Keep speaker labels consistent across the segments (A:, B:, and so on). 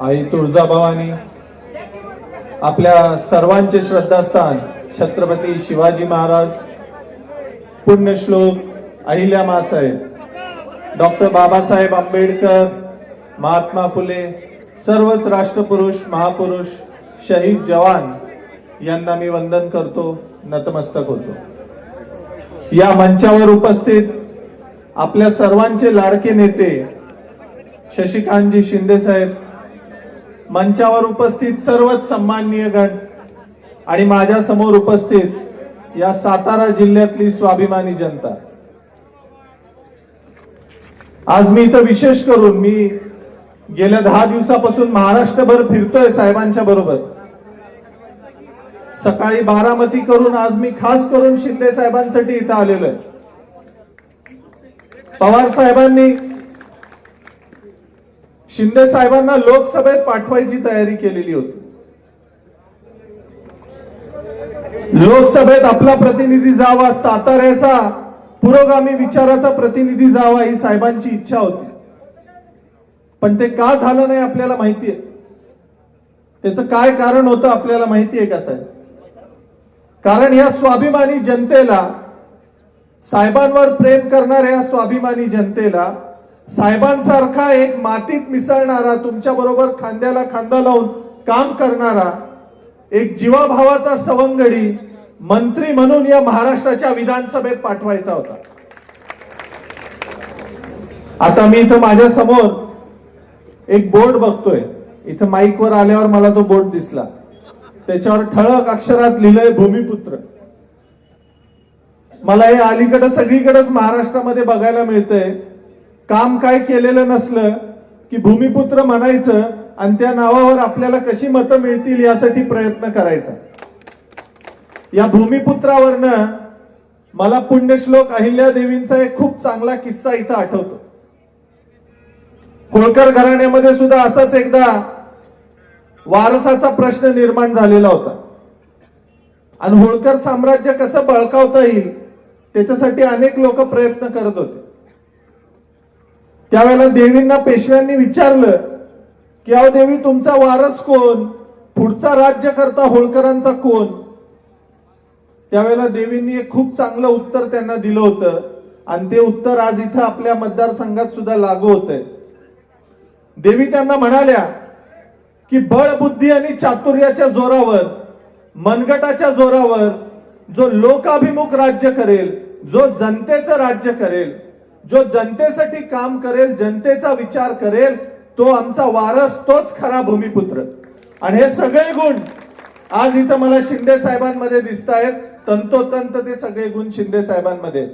A: आई तुळजाभवानी. आपल्या सर्वांचे श्रद्धास्थान छत्रपती शिवाजी महाराज. पुण्यश्लोक अहिल्या मासाहेब. डॉक्टर बाबासाहेब आंबेडकर महात्मा फुले सर्वच राष्ट्रपुरुष महापुरुष शहीद जवान यांना मी वंदन करतो नतमस्तक होतो. या मंचावर उपस्थित आपल्या सर्वांचे लाडके नेते शशिकांतजी शिंदे साहेब मंचावर उपस्थित सर्वच सन्माननीय गण आणि माझ्यासमोर उपस्थित या सातारा जिल्ह्यातली स्वाभिमानी जनता. आज मी इथं विशेष करून मी गेल्या दहा दिवसापासून महाराष्ट्रभर फिरतोय साहेबांच्या बरोबर. सकाळी बारामती करून आज मी खास करून शिंदे साहेबांसाठी इथं आलेलो आहे पवार साहेबांनी शिंदे साहेबांना लोकसभेत पाठवायची तयारी केलेली होती. लोकसभेत आपला प्रतिनिधी जावा साताऱ्याचा पुरोगामी विचाराचा प्रतिनिधी जावा ही साहेबांची इच्छा होती. पण ते का झालं नाही आपल्याला माहितीये? त्याचं काय कारण होतं आपल्याला माहितीये का साहेब? कारण या स्वाभिमानी जनतेला साहेबांवर प्रेम करणाऱ्या स्वाभिमानी जनतेला साहेबांसारखा एक मातीत मिसळणारा तुमच्या बरोबर खांद्याला खांदा लावून काम करणारा एक जीवाभावाचा सवंगडी मंत्री म्हणून या महाराष्ट्राच्या विधानसभेत पाठवायचा होता. आता मी इथं माझ्यासमोर एक बोर्ड बघतोय. इथं माईकवर आल्यावर मला तो बोर्ड दिसला. त्याच्यावर ठळक अक्षरात लिहिलंय भूमिपुत्र. मला हे अलीकडे सगळीकडेच महाराष्ट्रामध्ये बघायला मिळतंय. काम काय केलेलं नसलं की भूमिपुत्र म्हणायचं आणि त्या नावावर आपल्याला कशी मतं मिळतील यासाठी प्रयत्न करायचा. या भूमिपुत्रावरनं मला पुण्यश्लोक अहिल्या देवींचा एक खूप चांगला किस्सा इथं आठवतो. होळकर घराण्यामध्ये सुद्धा असाच एकदा वारसाचा प्रश्न निर्माण झालेला होता. आणि होळकर साम्राज्य कसं बळकावता येईल त्याच्यासाठी अनेक लोक प्रयत्न करत होते. त्यावेळेला देवींना पेशव्यांनी विचारलं की अहो देवी तुमचा वारस कोण? पुढचा राज्यकर्ता होळकरांचा कोण? त्यावेळेला देवींनी एक खूप चांगलं उत्तर त्यांना दिलं होतं. आणि ते उत्तर आज इथं आपल्या मतदारसंघात सुद्धा लागू होत आहे देवी त्यांना म्हणाल्या की बळ बुद्धी आणि चातुर्याच्या जोरावर मनगटाच्या जोरावर जो लोकाभिमुख राज्य करेल जो जनतेचं राज्य करेल जो जनतेसाठी काम करेल जनतेचा विचार करेल तो आमचा वारस तोच खरा भूमिपुत्र. आणि हे सगळे गुण आज इथं मला शिंदे साहेबांमध्ये दिसत आहेत तंतोतंत ते सगळे गुण शिंदे साहेबांमध्ये.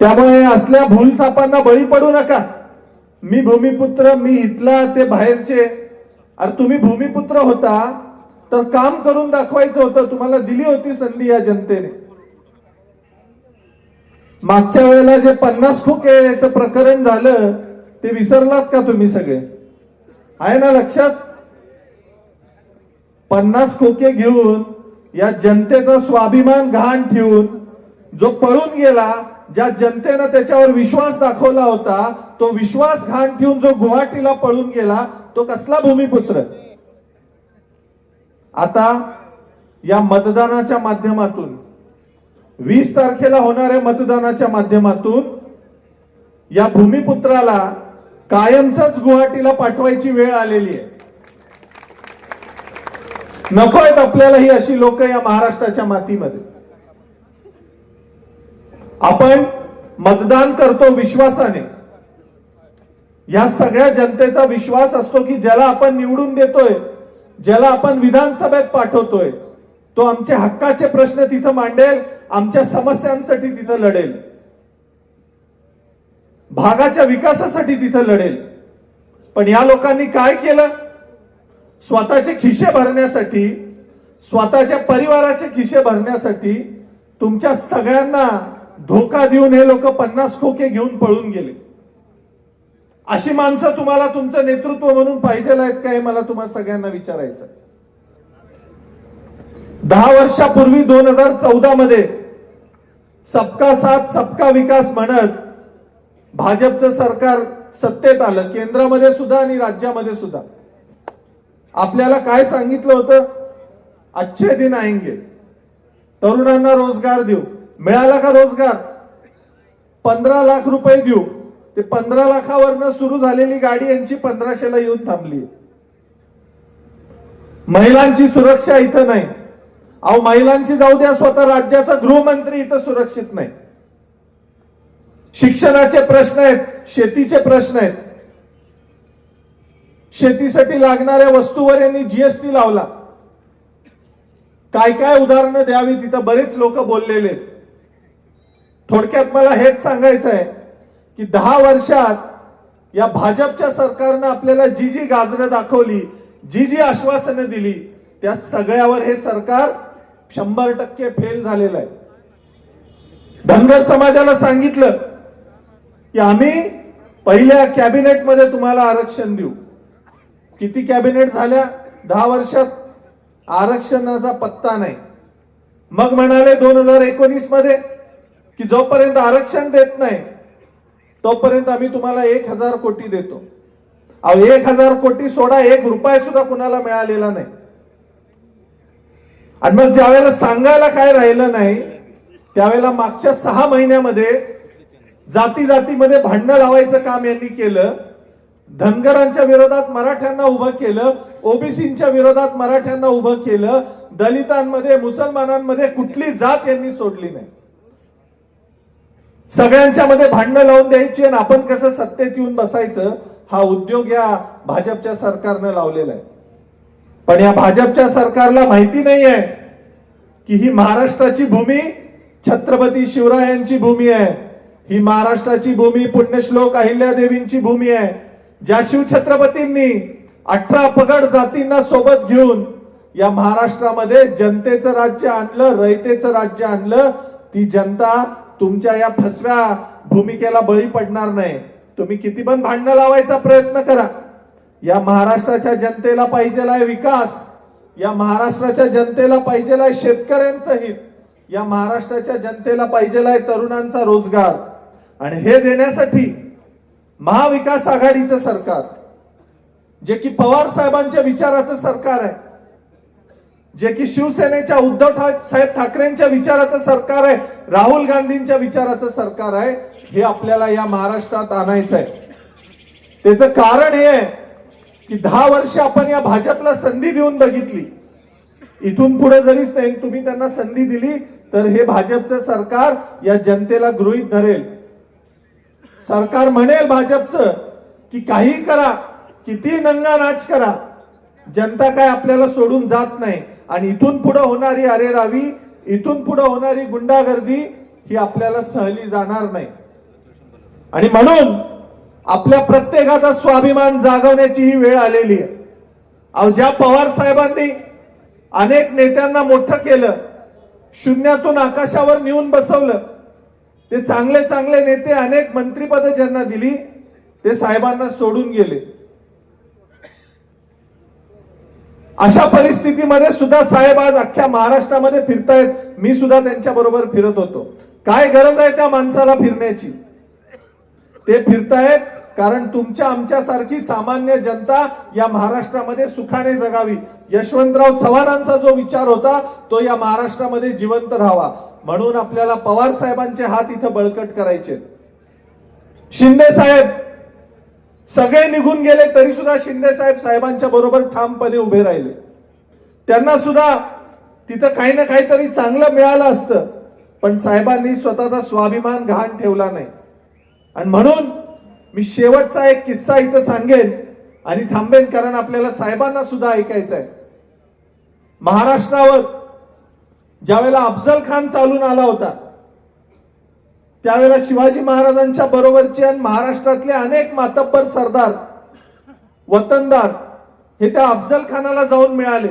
A: त्यामुळे असल्या भूलथापांना बळी पडू नका. मी भूमिपुत्र मी इथला ते बाहेरचे. अरे तुम्ही भूमिपुत्र होता तर काम करून दाखवायचं होतं. तुम्हाला दिली होती संधी या जनतेने. मागच्या वेळेला जे पन्नास खोकेचं प्रकरण झालं ते विसरलात का तुम्ही सगळे? आहे ना लक्षात? पन्नास खोके घेऊन या जनतेचा स्वाभिमान घाण ठेवून जो पळून गेला ज्या जनतेनं त्याच्यावर विश्वास दाखवला होता तो विश्वास घाण ठेवून जो गुवाहाटीला पळून गेला तो कसला भूमिपुत्र? आता या मतदानाच्या माध्यमातून वीस तारखेला होणाऱ्या मतदानाच्या माध्यमातून. या भूमिपुत्राला कायमचाच गुवाहाटीला पाठवायची वेळ आलेली आहे. नको आहेत आपल्याला ही अशी लोक या महाराष्ट्राच्या मातीमध्ये. आपण मतदान करतो विश्वासाने. या सगळ्या जनतेचा विश्वास असतो की ज्याला आपण निवडून देतोय ज्याला आपण विधानसभेत पाठवतोय तो आमच्या हक्काचे प्रश्न तिथं मांडेल आमच्या समस्यांसाठी तिथं लढेल. भागाच्या विकासासाठी तिथं लढेल. पण या लोकांनी काय केलं? स्वतःचे खिशे भरण्यासाठी स्वतःच्या परिवाराचे खिशे भरण्यासाठी तुमच्या सगळ्यांना धोका देऊन हे लोक पन्नास खोके घेऊन पळून गेले. अशी माणसं तुम्हाला तुमचं नेतृत्व म्हणून पाहिजे आहेत का हे मला तुम्हाला सगळ्यांना विचारायचं दहा वर्षापूर्वी दोन हजार चौदा मध्ये सबका साथ सबका विकास म्हणत भाजपचं सरकार सत्तेत आलं केंद्रामध्ये सुद्धा आणि राज्यामध्ये सुद्धा. आपल्याला काय सांगितलं होतं? अच्छे दिन आएंगे. तरुणांना रोजगार देऊ. मिळाला का रोजगार? पंधरा लाख रुपये देऊ. ते पंधरा लाखावरनं सुरू झालेली गाडी यांची पंधराशेला येऊन थांबली. महिलांची सुरक्षा इथं नाही. अहो महिलांची जाऊ द्या स्वतः राज्याचा गृहमंत्री इथं सुरक्षित नाही. शिक्षणाचे प्रश्न आहेत शेतीचे प्रश्न आहेत. शेतीसाठी लागणाऱ्या वस्तूवर यांनी जीएसटी लावला. काय काय उदाहरणं द्यावी तिथं बरेच लोक बोललेले आहेत. थोडक्यात मला हेच सांगायचं आहे की दहा वर्षात या भाजपच्या सरकारनं आपल्याला जी जी गाजरं दाखवली जी जी आश्वासनं दिली त्या सगळ्यावर हे सरकार शंभर टक्के फेल झालेलं आहे. धनगर समाजाला सांगितलं की आम्ही पहिल्या कॅबिनेटमध्ये तुम्हाला आरक्षण देऊ. किती कॅबिनेट झाल्या? दहा वर्षात आरक्षणाचा पत्ता नाही. मग म्हणाले दोन हजार एकोणीसमध्ये की जोपर्यंत आरक्षण देत नाही तोपर्यंत आम्ही तुम्हाला एक हजार कोटी देतो. अहो एक हजार कोटी सोडा एक रुपया सुद्धा कुणाला मिळालेला नाही. आणि मग ज्या वेळेला सांगायला काय राहिलं नाही त्यावेळेला मागच्या सहा महिन्यामध्ये जाती जातीमध्ये भांडणं लावायचं काम यांनी केलं. धनगरांच्या विरोधात मराठ्यांना उभं केलं. ओबीसीच्या विरोधात मराठ्यांना उभं केलं. दलितांमध्ये मुसलमानांमध्ये कुठली जात यांनी सोडली नाही. सगळ्यांच्या मध्ये भांडणं लावून द्यायची आणि आपण कसं सत्तेत येऊन बसायचं हा उद्योग या भाजपच्या सरकारनं लावलेला आहे. पण या भाजपच्या सरकारला माहिती नाही आहे की ही महाराष्ट्राची भूमी छत्रपती शिवरायांची भूमी आहे. ही महाराष्ट्राची भूमी पुण्यश्लोक अहिल्यादेवींची भूमी आहे. ज्या शिवछत्रपतींनी अठरा पगड जातींना सोबत घेऊन या महाराष्ट्रामध्ये जनतेचं राज्य आणलं रयतेचं राज्य आणलं ती जनता तुमच्या या फसव्या भूमिकेला बळी पडणार नाही. तुम्ही किती पण भांडणं लावायचा प्रयत्न करा. या महाराष्ट्राच्या जनतेला पाहिजेलाय विकास या महाराष्ट्राच्या जनतेला पाहिजेलाय शेतकऱ्यांचं हित या महाराष्ट्राच्या जनतेला पाहिजेलाय तरुणांचा रोजगार. आणि हे देण्यासाठी महाविकास आघाडीचं सरकार जे की पवार साहेबांच्या विचाराचं सरकार आहे जे की शिवसेनेच्या उद्धव ठा- साहेब ठाकरेंच्या विचाराचं सरकार आहे राहुल गांधींच्या विचाराचं सरकार आहे हे आपल्याला या महाराष्ट्रात आणायचं आहे त्याचं कारण हे आहे की दहा वर्ष आपण या भाजपला संधी देऊन बघितली. इथून पुढे जरी तुम्ही त्यांना संधी दिली तर हे भाजपचं सरकार या जनतेला गृहीत धरेल. सरकार म्हणेल भाजपचं की काही करा किती नंगा नाच करा जनता काय आपल्याला सोडून जात नाही. आणि इथून पुढे होणारी अरे रावी इथून पुढे होणारी गुंडागर्दी ही आपल्याला सहली जाणार नाही. आणि म्हणून आपल्या प्रत्येकाचा स्वाभिमान जागवण्याची ही वेळ आलेली आहे. अहो ज्या पवार साहेबांनी अनेक नेत्यांना मोठं केलं शून्यातून आकाशावर नेऊन बसवलं ते चांगले चांगले नेते अनेक मंत्रीपद ज्यांना दिली ते साहेबांना सोडून गेले. अशा परिस्थितीमध्ये सुद्धा साहेब आज अख्ख्या महाराष्ट्रामध्ये फिरतायत. मी सुद्धा त्यांच्या बरोबर फिरत होतो. काय गरज आहे त्या माणसाला फिरण्याची? ते फिरतायत कारण तुमच्या आमच्यासारखी सामान्य जनता या महाराष्ट्रामध्ये सुखाने जगावी. यशवंतराव चव्हाणांचा जो विचार होता तो या महाराष्ट्रामध्ये जिवंत राहावा. म्हणून आपल्याला पवार साहेबांचे हात इथं बळकट करायचे. शिंदे साहेब सगळे निघून गेले तरी सुद्धा शिंदे साहेब साहेबांच्या बरोबर ठामपणे उभे राहिले. त्यांना सुद्धा तिथं काही ना काहीतरी चांगलं मिळालं असतं पण साहेबांनी स्वतःचा स्वाभिमान घाण ठेवला नाही. आणि म्हणून मी शेवटचा एक किस्सा इथं सांगेन आणि थांबेन कारण आपल्याला साहेबांना सुद्धा ऐकायचं आहे महाराष्ट्रावर ज्यावेळेला अफजल खान चालून आला होता त्यावेळेला शिवाजी महाराजांच्या बरोबरचे आणि महाराष्ट्रातले अनेक मातब्बर सरदार वतनदार हे त्या अफजल खानाला जाऊन मिळाले.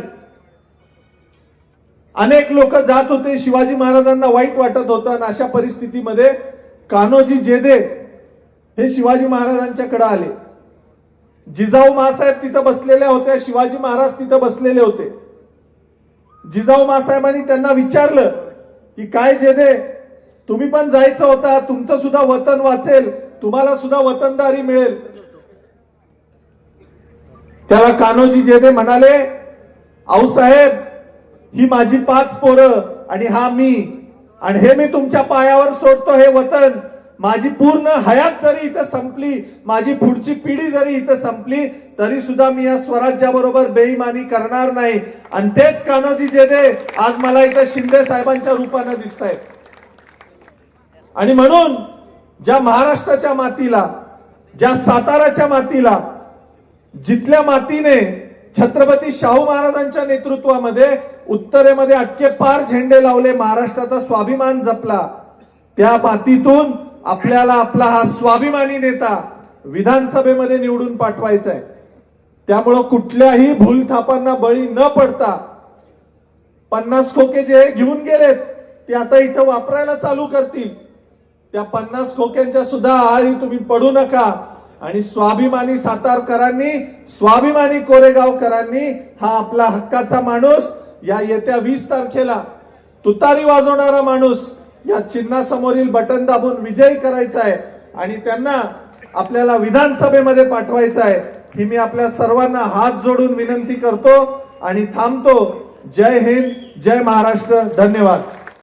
A: अनेक लोक जात होते शिवाजी महाराजांना वाईट वाटत होतं आणि अशा परिस्थितीमध्ये कान्होजी जेदे हे शिवाजी महाराजांच्याकडे आले. जिजाऊ मासाहेब तिथं बसलेल्या होत्या शिवाजी महाराज तिथं बसलेले होते. जिजाऊ मासाहेबांनी त्यांना विचारलं की काय जेदे तुम्ही पण जायचं होता तुमचं सुद्धा वतन वाचेल तुम्हाला सुद्धा वतनदारी मिळेल. त्याला कान्होजी जेदे म्हणाले आऊसाहेब ही माझी पाच पोरं आणि हा मी आणि हे मी तुमच्या पायावर सोडतो हे वतन. माझी पूर्ण हयात जरी इथं संपली माझी पुढची पिढी जरी इथं संपली तरी सुद्धा मी या स्वराज्याबरोबर बेईमानी करणार नाही. आणि तेच कान्होजी जेदे आज मला इथं शिंदे साहेबांच्या रूपानं दिसत आहेत आणि म्हणून ज्या महाराष्ट्राच्या मातीला ज्या साताराच्या मातीला जिथल्या मातीने छत्रपती शाहू महाराजांच्या नेतृत्वामध्ये उत्तरेमध्ये अटके पार झेंडे लावले महाराष्ट्राचा स्वाभिमान जपला त्या मातीतून आपल्याला आपला हा स्वाभिमानी नेता विधानसभेमध्ये निवडून पाठवायचा आहे त्यामुळं कुठल्याही भूलथापांना बळी न पडता पन्नास खोके जे घेऊन गेलेत ते आता इथं वापरायला चालू करतील. त्या पन्नास खोक्यांच्या सुद्धा आळी तुम्ही पडू नका. आणि स्वाभिमानी सातारकरांनी स्वाभिमानी कोरेगावकरांनी हा आपला हक्काचा माणूस या येत्या वीस तारखेला तुतारी वाजवणारा माणूस या चिन्हासमोरील बटन दाबून विजयी करायचा आहे आणि त्यांना आपल्याला विधानसभेमध्ये पाठवायचं आहे ही मी आपल्या सर्वांना हात जोडून विनंती करतो आणि थांबतो. जय हिंद जय महाराष्ट्र. धन्यवाद.